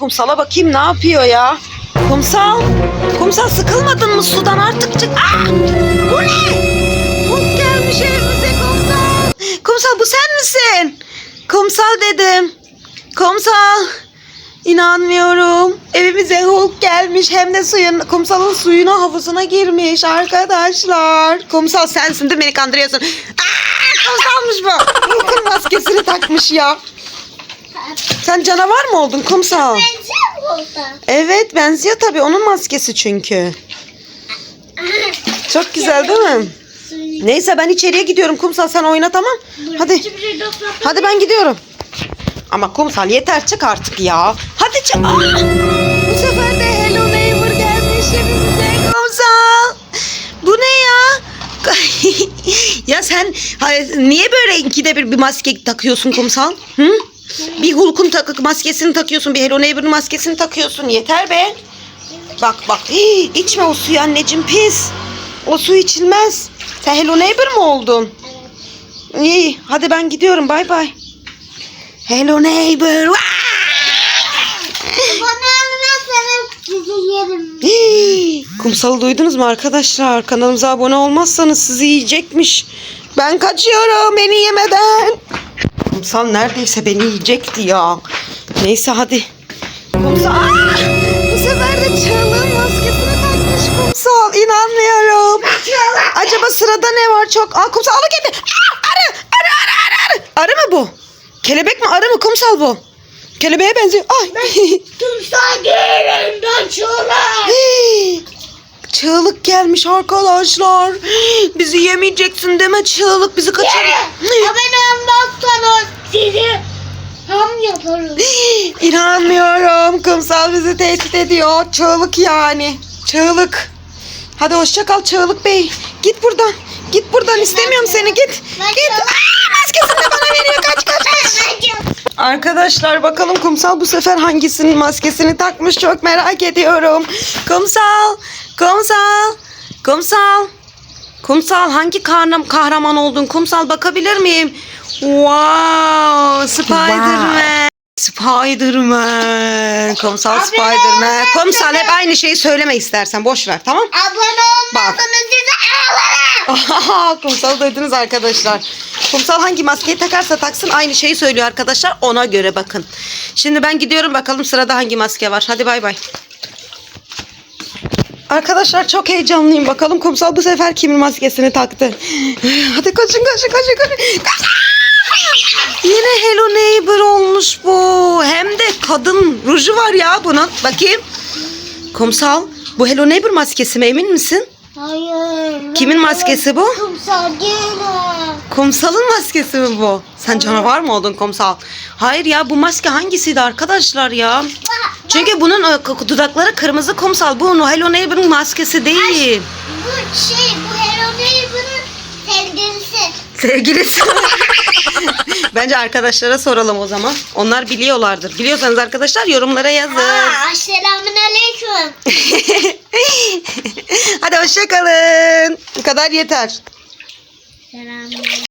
Kumsal'a bakayım ne yapıyor ya? Kumsal. Kumsal sıkılmadın mı sudan artık çık. Aa, bu ne? Hulk gelmiş evimize kumsal. Kumsal bu sen misin? Kumsal dedim. Kumsal. İnanmıyorum. Evimize Hulk gelmiş hem de suyun kumsalın suyuna havuzuna girmiş arkadaşlar. Kumsal sensin değil mi? Beni kandırıyorsun. Aa, kumsalmış bu. Hulk'un maskesini takmış ya. Sen canavar mı oldun kumsal? Benziyor mu burada? Evet benziyor tabii onun maskesi çünkü. Çok güzel değil mi? Neyse ben içeriye gidiyorum kumsal sen oyna tamam. Hadi. Hadi ben gidiyorum. Ama kumsal yeter çık artık ya. Hadi çık. Aa, bu sefer de Hello Neighbor gelmiş evimize kumsal. Bu ne ya? ya sen hayır, niye böyle ikide bir bir maske takıyorsun kumsal? Hı? Bir Hulk'un takık maskesini takıyorsun, bir Hello Neighbor'ın maskesini takıyorsun. Yeter be. Bak bak. Hii, içme o suyu anneciğim pis. O su içilmez. Sen Hello Neighbor mu oldun? İyi hadi ben gidiyorum bay bay. Hello Neighbor. Hii, Kumsalı duydunuz mu arkadaşlar? Kanalımıza abone olmazsanız sizi yiyecekmiş. Ben kaçıyorum beni yemeden. Kumsal neredeyse beni yiyecekti ya. Neyse hadi. Kumsal. Aa! Bu sefer de çığlığın maskesini takmış kumsal. İnanmıyorum. Acaba sırada ne var çok? Aa kumsal alı geldi. Arı, arı, arı, arı, arı. Arı mı bu? Kelebek mi arı mı kumsal bu? Kelebeğe benziyor. Ay. Timsah gerilerinden çığlar. Hey! Çığlık gelmiş arkadaşlar. Bizi yemeyeceksin deme çığlık bizi kaçırır. Abone olmazsanız sizi ham yaparım. İnanmıyorum. Kumsal bizi tehdit ediyor. Çığlık yani. Çığlık. Hadi hoşça kal Çığlık Bey. Git buradan. Git buradan istemiyorum seni git. Git. Çığlık- Aa, maskesini de bana veriyor. Kaç kaç kaç. Arkadaşlar bakalım Kumsal bu sefer hangisinin maskesini takmış çok merak ediyorum. Kumsal, Kumsal, Kumsal. Kumsal hangi kahraman, kahraman oldun? Kumsal bakabilir miyim? Wow, Spiderman. Spiderman. Kumsal Abi, Spiderman. ben Kumsal hep aynı şeyi söyleme istersen boş ver tamam? Abone olmazsanız sizi ağlarım. Kumsal duydunuz arkadaşlar. Kumsal hangi maskeyi takarsa taksın aynı şeyi söylüyor arkadaşlar. Ona göre bakın. Şimdi ben gidiyorum bakalım sırada hangi maske var. Hadi bay bay. Arkadaşlar çok heyecanlıyım. Bakalım Kumsal bu sefer kimin maskesini taktı. Hadi koşun koşun koşun. Koşun! Yine Hello Neighbor olmuş bu. Hem de kadın ruju var ya bunun. Bakayım. Kumsal bu Hello Neighbor maskesi mi emin misin? Hayır. Kimin maskesi bu? Kumsal değilim. Kumsal'ın maskesi mi bu? Sen canavar mı oldun Kumsal? Hayır ya bu maske hangisiydi arkadaşlar ya? Çünkü bunun e, dudakları kırmızı Kumsal. Bu Hello Neighbor'ın maskesi değil. Bu şey bu Hello Neighbor'ın sevgilisi. Sevgilisi. Bence arkadaşlara soralım o zaman. Onlar biliyorlardır. Biliyorsanız arkadaşlar yorumlara yazın. Aa, selamun aleyküm. Hoşçakalın. Bu kadar yeter. Selam.